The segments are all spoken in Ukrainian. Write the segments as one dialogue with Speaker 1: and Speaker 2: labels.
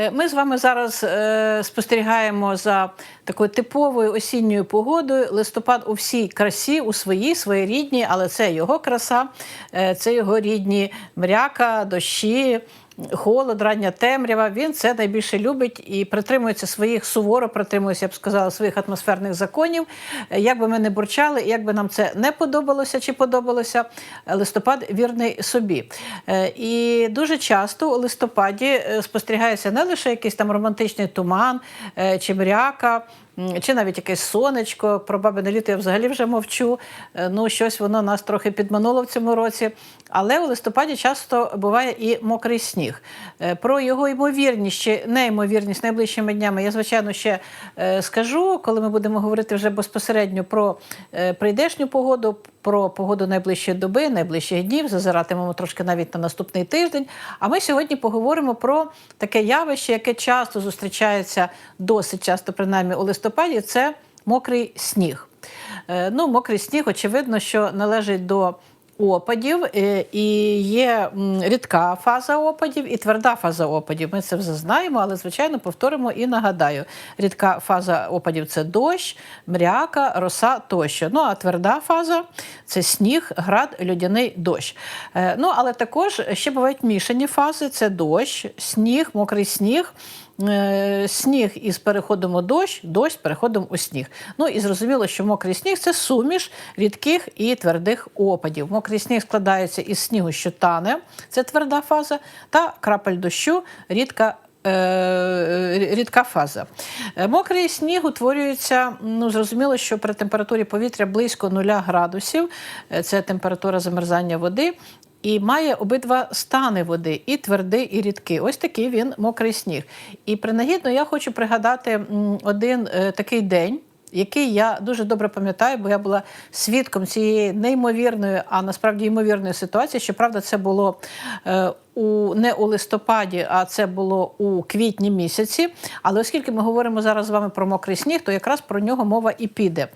Speaker 1: Е, Ми з вами зараз е, спостерігаємо за такою типовою осінньою погодою. Листопад у всій красі, у своїй, своєрідній, але це його краса, е, це його рідні мряка, дощі. Холод, рання темрява, він це найбільше любить і притримується своїх суворо, притримується, я б сказала, своїх атмосферних законів. Як би ми не бурчали, як би нам це не подобалося чи подобалося, листопад вірний собі. Е, І дуже часто у листопаді е, спостерігається не лише якийсь там романтичний туман е, чи мряка. Чи навіть якесь сонечко, про бабине літо я взагалі вже мовчу. Е, Ну, щось воно нас трохи підмануло в цьому році. Але у листопаді часто буває і мокрий сніг. Е, Про його ймовірність чи неймовірність найближчими днями я, звичайно, ще е, скажу, коли ми будемо говорити вже безпосередньо про прийдешню погоду, про погоду найближчої доби, найближчих днів. Зазиратимемо трошки навіть на наступний тиждень. А ми сьогодні поговоримо про таке явище, яке часто зустрічається, досить часто, принаймні, у листопаді. Це мокрий сніг. Е, Ну, мокрий сніг, очевидно, що належить до опадів, е, і є рідка фаза опадів і тверда фаза опадів. Ми це вже знаємо, але звичайно повторимо і нагадаю: рідка фаза опадів це дощ, мряка, роса тощо. Ну а тверда фаза це сніг, град, людяний дощ. Е, Ну але також ще бувають мішані фази: це дощ, сніг, мокрий сніг. Е, Сніг із переходом у дощ, дощ переходом у сніг. Ну і зрозуміло, що мокрий сніг це суміш рідких і твердих опадів. Мокрий сніг складається із снігу, що тане, це тверда фаза, та крапель дощу, рідка. е, Рідка фаза. Е, Мокрий сніг утворюється, ну зрозуміло, що при температурі повітря близько 0 градусів, е, це температура замерзання води, і має обидва стани води, і твердий, і рідкий. Ось такий він мокрий сніг. І принагідно я хочу пригадати один е, такий день. Який я дуже добре пам'ятаю, бо я була свідком цієї неймовірної, а насправді ймовірної ситуації. Щоправда, це було е, у не у листопаді, а це було у квітні місяці. Але оскільки ми говоримо зараз з вами про мокрий сніг, то якраз про нього мова і піде.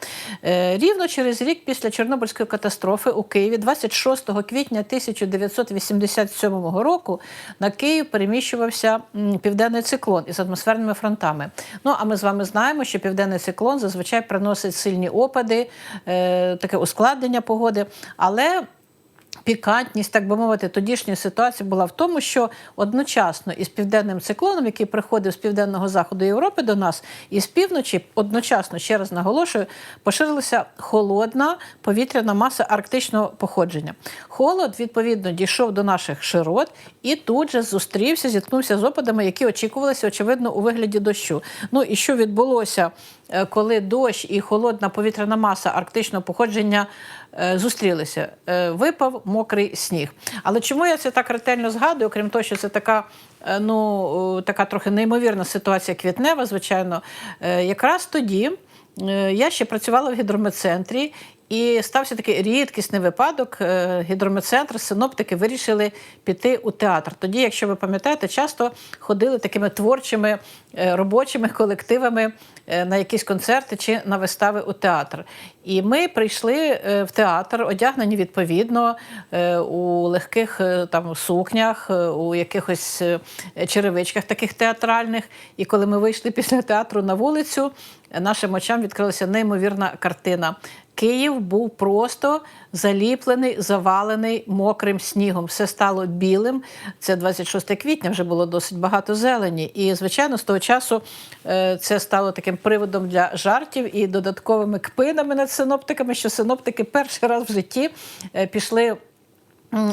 Speaker 1: Е, рівно через рік після Чорнобильської катастрофи у Києві, 26 квітня 1987 року, на Київ переміщувався південний циклон із атмосферними фронтами. Ну а ми з вами знаємо, що південний циклон зазвичай приносить сильні опади, е, таке ускладнення погоди. Але Пікантність, так би мовити, тодішньої ситуації була в тому, що одночасно із південним циклоном, який приходив з південного заходу Європи до нас, і з півночі, одночасно, ще раз наголошую, поширилася холодна повітряна маса арктичного походження. Холод, відповідно, дійшов до наших широт і тут же зустрівся, зіткнувся з опадами, які очікувалися, очевидно, у вигляді дощу. Ну і що відбулося, коли дощ і холодна повітряна маса арктичного походження е, зустрілися? Е, Випав мокрий сніг. Але чому я це так ретельно згадую, окрім того, що це така. е, Ну, е, така трохи неймовірна ситуація квітнева, звичайно. Е, Якраз тоді е, я ще працювала в гідрометцентрі, і стався такий рідкісний випадок. Е, Гідрометцентр, синоптики вирішили піти у театр. Тоді, якщо ви пам'ятаєте, часто ходили такими творчими е, робочими колективами е, на якісь концерти чи на вистави у театр. І ми прийшли в театр, одягнені відповідно у легких там сукнях, у якихось черевичках таких театральних. І коли ми вийшли після театру на вулицю, нашим очам відкрилася неймовірна картина. Київ був просто заліплений, завалений мокрим снігом. Все стало білим. Це 26 квітня, вже було досить багато зелені. І, звичайно, з того часу е, це стало таким приводом для жартів і додатковими кпинами над синоптиками, що синоптики перший раз в житті е, пішли.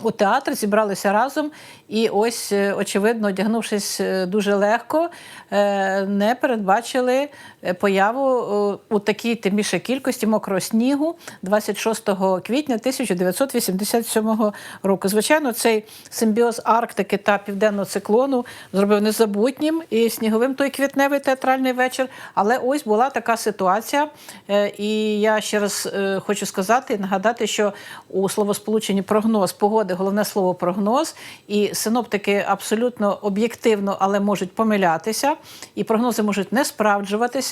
Speaker 1: У театр зібралися разом, і ось, е, очевидно, одягнувшись дуже легко, не передбачили появу е, у такій тим кількості мокрого снігу 26 квітня 1987 року. Звичайно, цей симбіоз Арктики та південного циклону зробив незабутнім і сніговим той квітневий театральний вечір. Але ось була така ситуація. Е, І я ще раз е, хочу сказати і нагадати, що у словосполученні прогноз погоди головне слово прогноз. І синоптики абсолютно об'єктивно, але можуть помилятися, і прогнози можуть не справджуватися.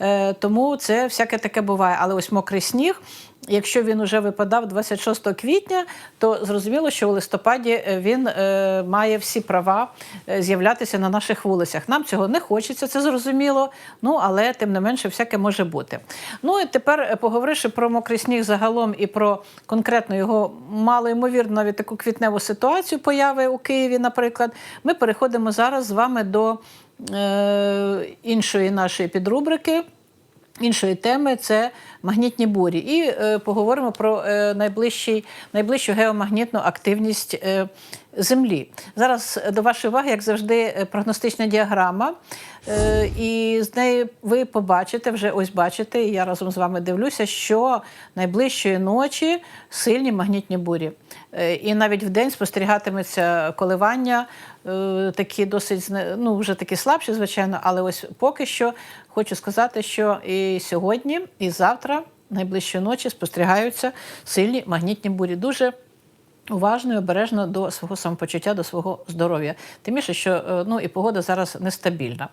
Speaker 1: Е, Тому це всяке таке буває. Але ось мокрий сніг. Якщо він уже випадав 26 квітня, то зрозуміло, що у листопаді е, він е, має всі права е, з'являтися на наших вулицях. Нам цього не хочеться, це зрозуміло. Ну але тим не менше, всяке може бути. Ну і тепер, поговоривши про мокрий сніг загалом і про конкретно його малоймовірну навіть таку квітневу ситуацію появи у Києві, наприклад, ми переходимо зараз з вами до іншої нашої підрубрики. Іншої теми це магнітні бурі. І е, поговоримо про е, найближчу геомагнітну активність е, Землі. Зараз до вашої уваги, як завжди, е, прогностична діаграма. Е, і з неї ви побачите, вже ось бачите, я разом з вами дивлюся, що найближчої ночі сильні магнітні бурі. Е, і навіть в день спостерігатиметься коливання, е, такі досить ну, вже такі слабші, звичайно, але ось поки що хочу сказати, що і сьогодні, і завтра, найближчої ночі, спостерігаються сильні магнітні бурі. Дуже уважно і обережно до свого самопочуття, до свого здоров'я. Тим більше, що е, ну, і погода зараз нестабільна.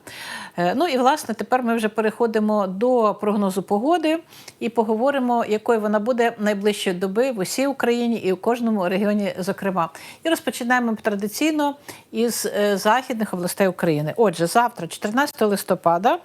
Speaker 1: Е, Ну і власне тепер ми вже переходимо до прогнозу погоди і поговоримо, якою вона буде найближчої доби в усій Україні і в кожному регіоні, зокрема. І розпочинаємо традиційно із е, західних областей України. Отже, завтра, 14 листопада.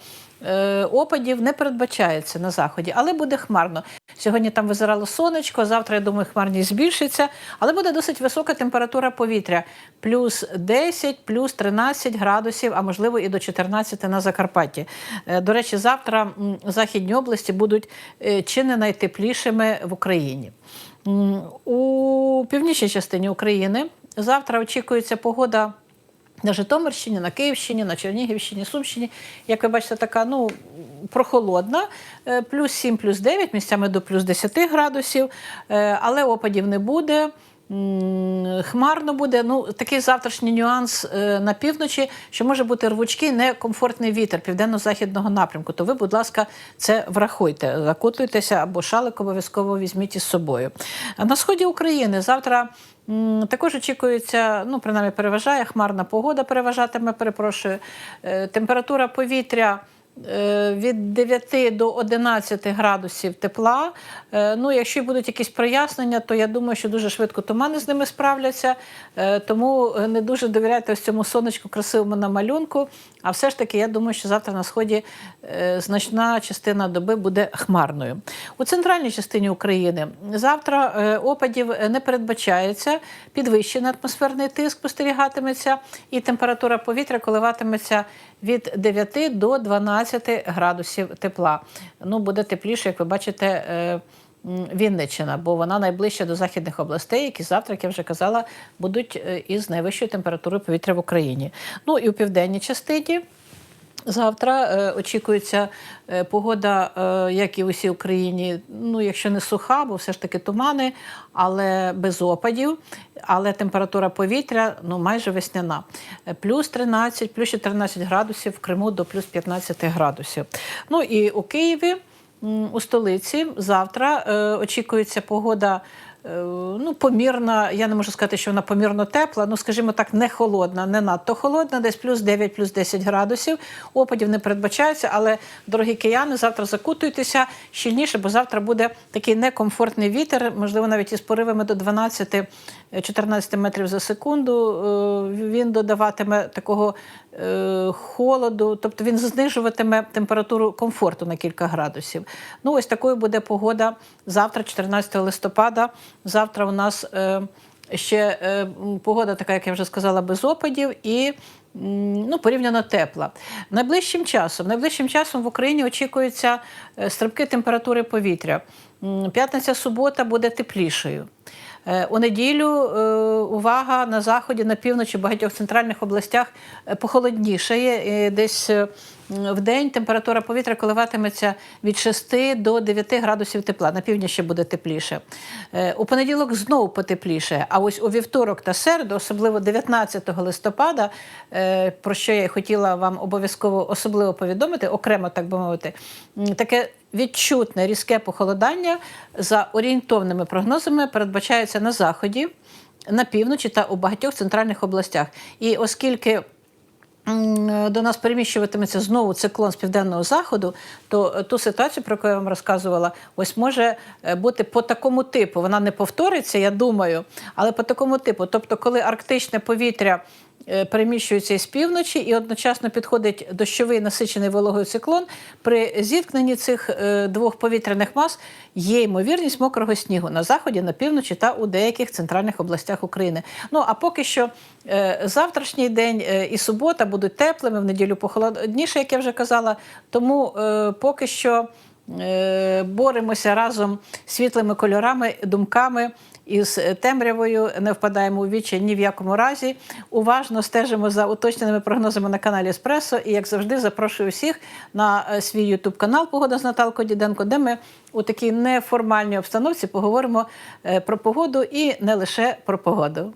Speaker 1: Е, Опадів не передбачається на заході, але буде хмарно. Сьогодні там визирало сонечко. Завтра, я думаю, хмарність збільшиться, але буде досить висока температура повітря: плюс 10, плюс 13 градусів, а можливо і до 14 на Закарпатті. Е, До речі, завтра західні області будуть е, чи не найтеплішими в Україні. У північній частині України завтра очікується погода. На Житомирщині, на Київщині, на Чернігівщині, Сумщині, як ви бачите, така ну прохолодна, е, плюс 7, плюс 9, місцями до плюс 10 градусів, е, але опадів не буде. Хмарно буде. Ну, такий завтрашній нюанс е, на півночі, що може бути рвучкий, некомфортний вітер південно-західного напрямку. То ви, будь ласка, це врахуйте, закутуйтеся або шалик обов'язково візьміть із собою. А на сході України завтра також очікується, ну, принаймні, переважає хмарна погода, переважатиме, перепрошую. Е, Температура повітря. Е, Від 9 до 11 градусів тепла. Е, Ну, якщо будуть якісь прояснення, то я думаю, що дуже швидко тумани з ними справляться. Е, Тому не дуже довіряйте ось цьому сонечку красивому на малюнку. А все ж таки, я думаю, що завтра на сході значна частина доби буде хмарною. У центральній частині України завтра опадів не передбачається, підвищений атмосферний тиск спостерігатиметься, і температура повітря коливатиметься від 9 до 12 градусів тепла. Ну, буде тепліше, як ви бачите. е, Вінниччина, бо вона найближча до західних областей, які завтра, як я вже казала, будуть е, із найвищою температурою повітря в Україні. Ну і у південній частині Завтра е, очікується е, погода, е, як і в усій Україні. Ну, якщо не суха, бо все ж таки тумани, але без опадів. Але температура повітря ну майже весняна. Плюс 13, плюс 14 градусів в Криму до плюс 15 градусів. Ну і у Києві, у столиці, завтра очікується погода. Е, Ну, помірна, я не можу сказати, що вона помірно тепла, ну, скажімо так, не холодна, не надто холодна, десь плюс 9, плюс 10 градусів. Опадів не передбачається, але, дорогі кияни, завтра закутуйтеся щільніше, бо завтра буде такий некомфортний вітер, можливо, навіть із поривами до 12-14 метрів за секунду. Е, Він додаватиме такого е, холоду, тобто він знижуватиме температуру комфорту на кілька градусів. Ну, ось такою буде погода завтра, 14 листопада. Завтра у нас е, ще е, погода така, як я вже сказала, без опадів і ну, порівняно тепла. Найближчим часом, найближчим часом в Україні очікуються е, стрибки температури повітря. П'ятниця, субота буде теплішою. Е, У неділю е, увага на заході, на півночі, багатьох центральних областях е, похолоднішає. І Десь в день температура повітря коливатиметься від 6 до 9 градусів тепла. На півдні ще буде тепліше. У понеділок знову потепліше. А ось у вівторок та середу, особливо 19 листопада, про що я хотіла вам обов'язково особливо повідомити, окремо так би мовити, таке відчутне різке похолодання за орієнтовними прогнозами передбачається на заході, на півночі та у багатьох центральних областях. І оскільки до нас переміщуватиметься знову циклон з південного заходу, то ту ситуацію, про яку я вам розказувала, ось може е, бути по такому типу. Вона не повториться, я думаю, але по такому типу. Тобто, коли арктичне повітря. Е, Переміщується із півночі і одночасно підходить дощовий насичений вологою циклон. При зіткненні цих е, двох повітряних мас є ймовірність мокрого снігу на заході, на півночі та у деяких центральних областях України. Ну а поки що е, завтрашній день і субота будуть теплими, в неділю похолодніше, як я вже казала. Тому поки що боремося разом світлими кольорами, думками. Із темрявою не впадаємо у вічі ні в якому разі. Уважно стежимо за уточненими прогнозами на каналі Еспресо. І, як завжди, запрошую всіх на е, свій ютуб канал Погода з Наталкою Діденко, де ми у такій неформальній обстановці поговоримо е, про погоду і не лише про погоду.